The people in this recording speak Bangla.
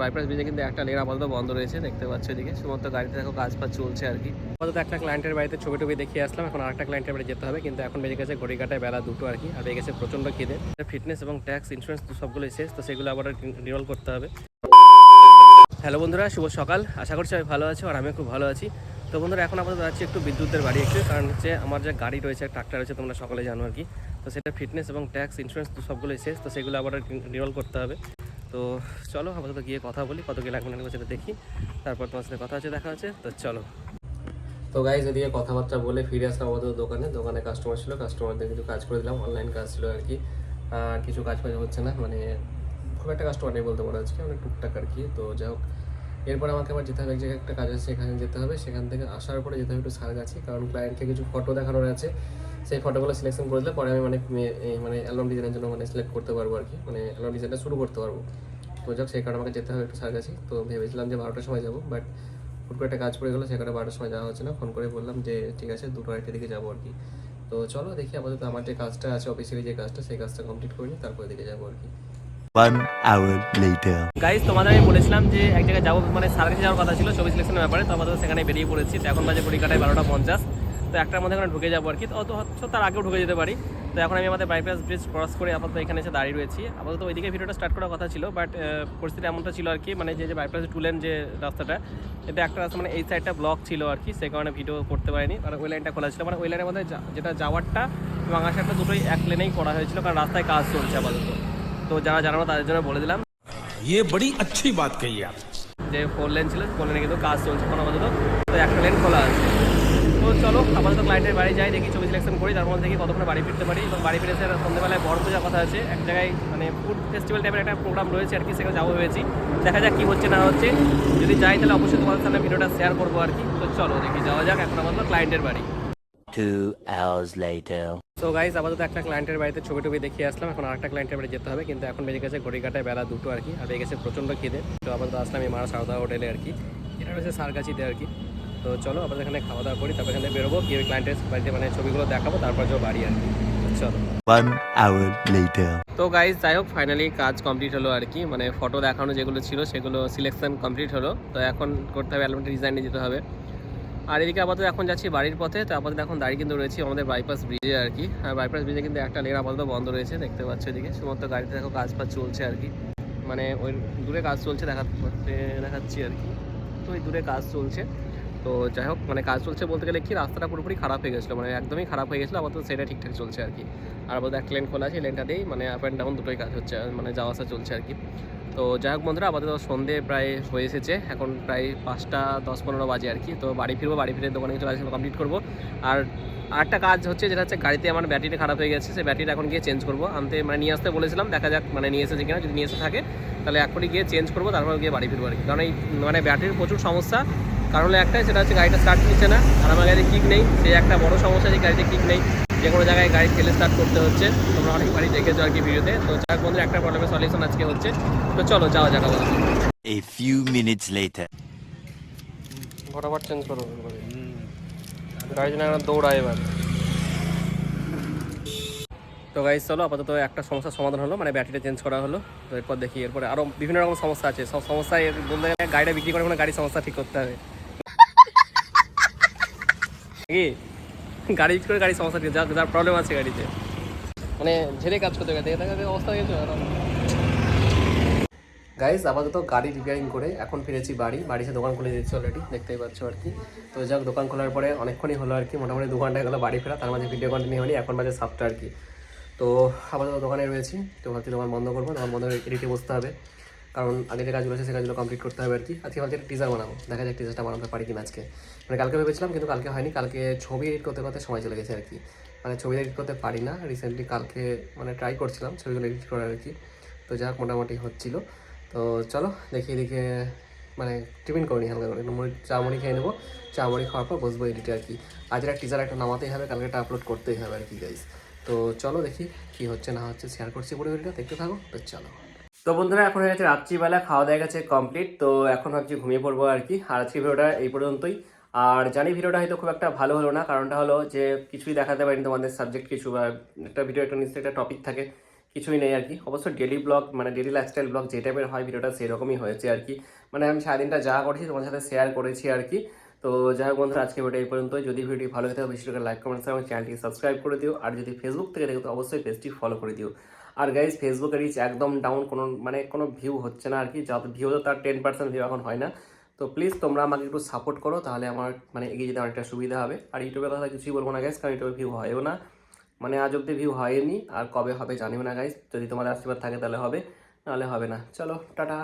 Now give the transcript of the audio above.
বাইপাস ব্রিজে কিন্তু একটা লেন আপাতত বন্ধ রয়েছে, দেখতে পাচ্ছ এদিকে। শুধুমাত্র গাড়িতে দেখো কাজ চলছে আর কি। আপাতত একটা ক্লায়েন্টের বাড়িতে ছবি টবি দেখিয়ে আসলাম, এখন আরেকটা ক্লায়েন্টের বাড়ি যেতে হবে, কিন্তু এখন বেজে গেছে ঘড়ি কাটায় বেলা দুটো আর কি, আর বেজে গেছে প্রচণ্ড খিদে। ফিটনেস এবং ট্যাক্স ইন্স্যুরেন্স সবগুলোই শেষ, তো সেগুলো আবার রিনল করতে হবে। হ্যালো বন্ধুরা, শুভ সকাল, আশা করছি আমি ভালো আছি, আর আমি খুব ভালো আছি। তো বন্ধুরা, এখন আপাতত যাচ্ছি একটু বিদ্যুতের বাড়ি একটু, কারণ হচ্ছে আমার যে গাড়ি রয়েছে ট্রাক্টর রয়েছে, তোমরা সকালে জানো আর কি। তো সেটা ফিটনেস এবং ট্যাক্স ইন্স্যুরেন্স সবগুলোই শেষ, তো সেগুলো আবার রিনল করতে হবে। তো চলো আপাতত গিয়ে কথা বলি, কত কি লাগবে না সেটা দেখি। তারপর তোমার সাথে কথা হচ্ছে, দেখা হচ্ছে, তো চলো। তো গাইজ এদিকে কথাবার্তা বলে ফিরে আসলাম আমাদের দোকানে। দোকানে কাস্টমার ছিল কাস্টমারদের কিছু কাজ করে দিলাম অনলাইন কাজ ছিল আর কি। আর কিছু কাজ ফাজ হচ্ছে না মানে খুব একটা কাস্টমার নেই বলতে পারো আজকে অনেক টুকটাক আর কি। তো যাই হোক, এরপর আমাকে আবার যেতে হবে, এক জায়গায় একটা কাজ আছে, সেখানে যেতে হবে। সেখান থেকে আসার পরে যেতে হবে একটু সারগাছি কারণ ক্লায়েন্টকে কিছু ফটো দেখানোর আছে। সেই ফটোগুলো সিলেকশন করে দিলে পরে আমি মানে মানে অ্যালবাম ডিজাইনের জন্য মানে সিলেক্ট করতে পারব আর কি। মানে অ্যালবাম ডিজাইনটা শুরু করতে পারব। তো যাক সেই কারণে আমাকে যেতে হবে একটু সারগাছি তো ভেবেছিলাম যে বারোটার সময় যাব বাট হুট করে একটা কাজ পড়ে গেলো সেখানে বারোটার সময় যাওয়া হচ্ছে না। ফোন করে বললাম যে ঠিক আছে দুটো আড়াইটার দিকে যাব আর কি। তো চলো দেখি আপাতত আমার যে কাজটা আছে অফিসের যে কাজটা সেই কাজটা কমপ্লিট করে নিই তারপরে দিকে যাব আর কি। গাইজ তোমাদের আমি বলেছিলাম যে এক জায়গায় যাব মানে সার্ভিসে যাওয়ার কথা ছিল ছবি সিলেকশনের ব্যাপারে তো আমাদের সেখানে বেরিয়ে পড়েছি। তো এখন বাজে কুড়ি কাটায় বারোটা পঞ্চাশ। তো একটার মধ্যে এখানে ঢুকে যাবো আর কি তো অত হচ্ছে তার আগেও ঢুকে যেতে পারি তো এখন আমি আমাদের বাইপাস ব্রিজ ক্রস করে আপাতত এখানে এসে দাঁড়িয়ে রয়েছি আপাতত ওইদিকে ভিডিওটা স্টার্ট করার কথা ছিল বাট পরিস্থিতি এমনটা ছিল আর কি মানে যে যে বাইপাস টুলেন যে রাস্তাটা এটা একটা রাস্তা মানে এই সাইডটা ব্লক ছিল আর কি সেই কারণে ভিডিও করতে পারিনি আর ওই লাইনটা খোলা ছিল মানে ওই লাইনের মধ্যে যা- যেটা যাওয়ারটা এবং আসারটা দুটোই এক লেনেই করা হয়েছিল কারণ রাস্তায় কাজ চলছে আপাতত তো যারা জানানো তাদের জন্য বলে দিলাম ये बड़ी अच्छी बात कही आप যে ফোর লেন ছিল ফোর লেনে কিন্তু কাজ চলছে এখন আপাতত তো একটা লেন খোলা আছে তো চলো আপাতত ক্লায়েন্টের বাড়ি যাই দেখি ছবি সিলেকশন করি তার মধ্যে দেখি কতক্ষণে বাড়ি ফিরতে পারি। এবং বাড়ি ফিরে এসে সন্ধ্যেবেলায় বড় পূজার কথা আছে। এক জায়গায় মানে ফুড ফেস্টিভ্যাল টাইপের একটা প্রোগ্রাম রয়েছে আর কি সেখানে যাব ভেবেছি। দেখা যাক কী হচ্ছে না হচ্ছে। যদি যাই তাহলে অবশ্যই তোমাদের সামনে ভিডিওটা শেয়ার করব আর কি। তো চলো দেখি যাওয়া যাক এখন আপাতত ক্লায়েন্টের বাড়ি। Two hours later. তো গাইজ আপাতত একটা ক্লায়েন্টের বাড়িতে ছবি টবি দেখিয়ে আসলাম। এখন আরেকটা ক্লায়েন্টের বাড়ি যেতে হবে। কিন্তু এখন বেজে গেছে ঘড়ি কাটায় বেলা দুটো আর কি। আর বেজে গেছে প্রচণ্ড খিদে। তো আপাতত আসলাম এই মারা সারদা হোটেলে আর কি। এটা রয়েছে সারগাছিতে আর কি। তো চলো আপাতত এখানে খাওয়া দাওয়া করি তারপর এখানে বেরোবো গিয়ে ক্লায়েন্টের বাড়িতে মানে ছবিগুলো দেখাবো তারপর যাব বাড়ি আর কি। চলো। One hour later. তো গাইজ যাই হোক ফাইনালি কাজ কমপ্লিট হলো আর কি মানে ফটো দেখানো যেগুলো ছিল সেগুলো সিলেকশন কমপ্লিট হলো। তো এখন করতে হবে অ্যালবামটা ডিজাইনে যেতে হবে। আর এদিকে আপাতত এখন যাচ্ছি বাড়ির পথে তো আপাতত এখন দাঁড়িয়ে কিন্তু রয়েছি আমাদের বাইপাস ব্রিজে আর কি। আর বাইপাস ব্রিজে কিন্তু একটা লেন আপাতত বন্ধ রয়েছে দেখতে পাচ্ছ এদিকে। শুধুমাত্র গাড়িতে দেখো কাজ ফাজ চলছে আর কি। মানে ওই দূরে কাজ চলছে দেখা দেখাচ্ছি আর কি। তো ওই দূরে কাজ চলছে। তো যাই হোক মানে কাজ চলছে বলতে গেলে কি, রাস্তাটা পুরোপুরি খারাপ হয়ে গেছিল মানে একদমই খারাপ হয়ে গেছিল, আপাতত সেটা ঠিকঠাক চলছে আর কি। আর আপাতত এক লেন খোলা আছে লেনটা দিয়েই মানে আপ অ্যান্ড ডাউন দুটোই কাজ হচ্ছে মানে যাওয়া আসা চলছে আর কি। তো যাই হোক বন্ধুরা, আপাতত সন্ধে প্রায় হয়ে এসেছে, এখন প্রায় পাঁচটা দশ পনেরো বাজে আর কি, তো বাড়ি ফিরবো, বাড়ি ফিরে দোকানে কিছু কাজ কমপ্লিট করব। আর আরেকটা কাজ হচ্ছে, যেটা হচ্ছে গাড়িতে আমার ব্যাটারিটা খারাপ হয়ে গেছে, সেই ব্যাটারিটা এখন গিয়ে চেঞ্জ করব। আনতে মানে নিয়ে আসতে বলেছিলাম, দেখা যাক মানে নিয়ে এসেছে কিনা, যদি নিয়ে এসে থাকে, তাহলে এখনই গিয়ে চেঞ্জ করব, তারপর গিয়ে বাড়ি ফিরবো আর কি। কারণ এই মানে ব্যাটারির প্রচুর সমস্যা কারণ হলো একটাই সেটা হচ্ছে গাড়িটা স্টার্ট নিচ্ছে না। আর আমার গাড়িতে কিক নেই। সেই একটা বড় সমস্যা যে গাড়িতে কিক নেই। যে কোনো জায়গায় গাড়ি ঠেলে স্টার্ট করতে হচ্ছে। তোমরা অনেক বাড়ি দেখেছ আর কি ভিডিওতে। তো যাক বন্ধুরা একটা প্রবলেমের সলিউশন আজকে হচ্ছে। তো চলো যাওয়া যাক আবার A few minutes later. ফটাফট চেঞ্জ করো গাড়ি যেন একটা দৌড়ায় এবার। তো গাইজ চলো আপাতত একটা সমস্যার সমাধান হলো। মানে ব্যাটারিটা চেঞ্জ করা হলো। তো এরপর দেখি এরপরে আরও বিভিন্ন রকম সমস্যা আছে। সব সমস্যায় বলতে গেলে গাড়িটা বিক্রি করে মানে গাড়ির সমস্যা ঠিক করতে হবে। কি গাড়ি বিক্রি করে গাড়ির সমস্যা ঠিক যার যার প্রবলেম আছে গাড়িতে। মানে ঝেড়ে কাজ করতে গেছে যাবে অবস্থা হয়েছে গাইজ আপাতত গাড়ি রিপেয়ারিং করে এখন ফিরেছি বাড়ি। বাড়ি এসে দোকান খুলে দিচ্ছি অলরেডি দেখতেই পাচ্ছ আর কি। তো যাক, দোকান খোলার পরে অনেকক্ষণই হলো আর কি। মোটামুটি দু ঘণ্টা গেলো বাড়ি ফেরা, তার মাঝে ভিডিও কন্টিনিউ হয়নি, এখন বাজে সাতটা আর কি। তো আপাতত দোকানে রয়েছি, তো ভাবছি দোকান বন্ধ করব, দোকান বন্ধ এডিটে বসতে হবে। কারণ আগে যে কাজগুলো আছে, সেই কাজগুলো কমপ্লিট করতে হবে আর কি। আজকে ভাবছি একটা টিজার বানাবো। দেখা যাক টিজারটা বানাতে পারি কিনা আজকে। মানে কালকে ভেবেছিলাম, কিন্তু কালকে হয়নি। কালকে ছবি এডিট করতে করতে সময় চলে গেছে আর কি। মানে ছবি এডিট করতে পারি না। রিসেন্টলি কালকে মানে ট্রাই করছিলাম ছবিগুলো এডিট করার আর কি। তো যাক, মোটামুটি হচ্ছিল। তো চলো, দেখি এদিকে মানে টিফিন করিনি হালকা করে। মুড়ি, চা মুড়ি খেয়ে নেব। চা মুড়ি খাওয়ার পর বসবো এডিটে আর কি। আজ একটা টিজার একটা নামাতেই হবে, কালকে একটা আপলোড করতেই হবে আর কি গাইজ তো চলো দেখি কি হচ্ছে না হচ্ছে শেয়ার করছি পুরো ভিডিওটা দেখতে থাকো, তো চলো। তো বন্ধুরা, এখন হয়ে গেছে রাত্রিবেলা, খাওয়া দাওয়া গেছে কমপ্লিট তো এখন ভাবছি ঘুমিয়ে পড়ব আর কি। আর আজকে ভিডিওটা এই পর্যন্তই। আর জানি ভিডিওটা হয়তো খুব একটা ভালো হলো না, কারণটা হলো যে কিছুই দেখাতে পারিনি তোমাদের সাবজেক্ট কিছু বা একটা ভিডিও একটা নিশ্চয়ই একটা টপিক থাকে, কিছুই নেই আর কি। অবশ্য ডেলি ব্লগ মানে ডেলি লাইফস্টাইল ব্লগ যে টাইপের হয়, ভিডিওটা সেরকমই হয়েছে আর কি। মানে আমি সারাদিনটা যা করেছি তোমার সাথে শেয়ার করেছি আর কি। তো যাই হোক বন্ধুরা আজকে ভিডিও এই পর্যন্ত যদি ভিডিও ভালো হয়ে থাকে বেশি লাইক কমেন্টস এবং চ্যানেলটি সাবস্ক্রাইব করে দিও। আর যদি ফেসবুক থেকে দেখো, তো অবশ্যই পেজটি ফলো করে দিও। আর গাইজ ফেসবুকের রিচ একদম ডাউন কোনো মানে কোনো ভিউ হচ্ছে না আর কি। যত ভিউ হতো তার টেন পার্সেন্ট ভিউ এখন হয় না। তো প্লিজ তোমরা আমাকে একটু সাপোর্ট করো, তাহলে আমার মানে এগিয়ে যেতে অনেকটা সুবিধা হবে। আর ইউটিউবের কথা কিছুই বলব না গাইজ কারণ ইউটিউবে ভিউ হয়ও না। মানে আজ অব্দি ভিউ হয়নি, আর কবে হবে জানিও না গাইজ যদি তোমাদের আশীর্বাদ থাকে তাহলে হবে, নাহলে হবে না। চলো, টাটা।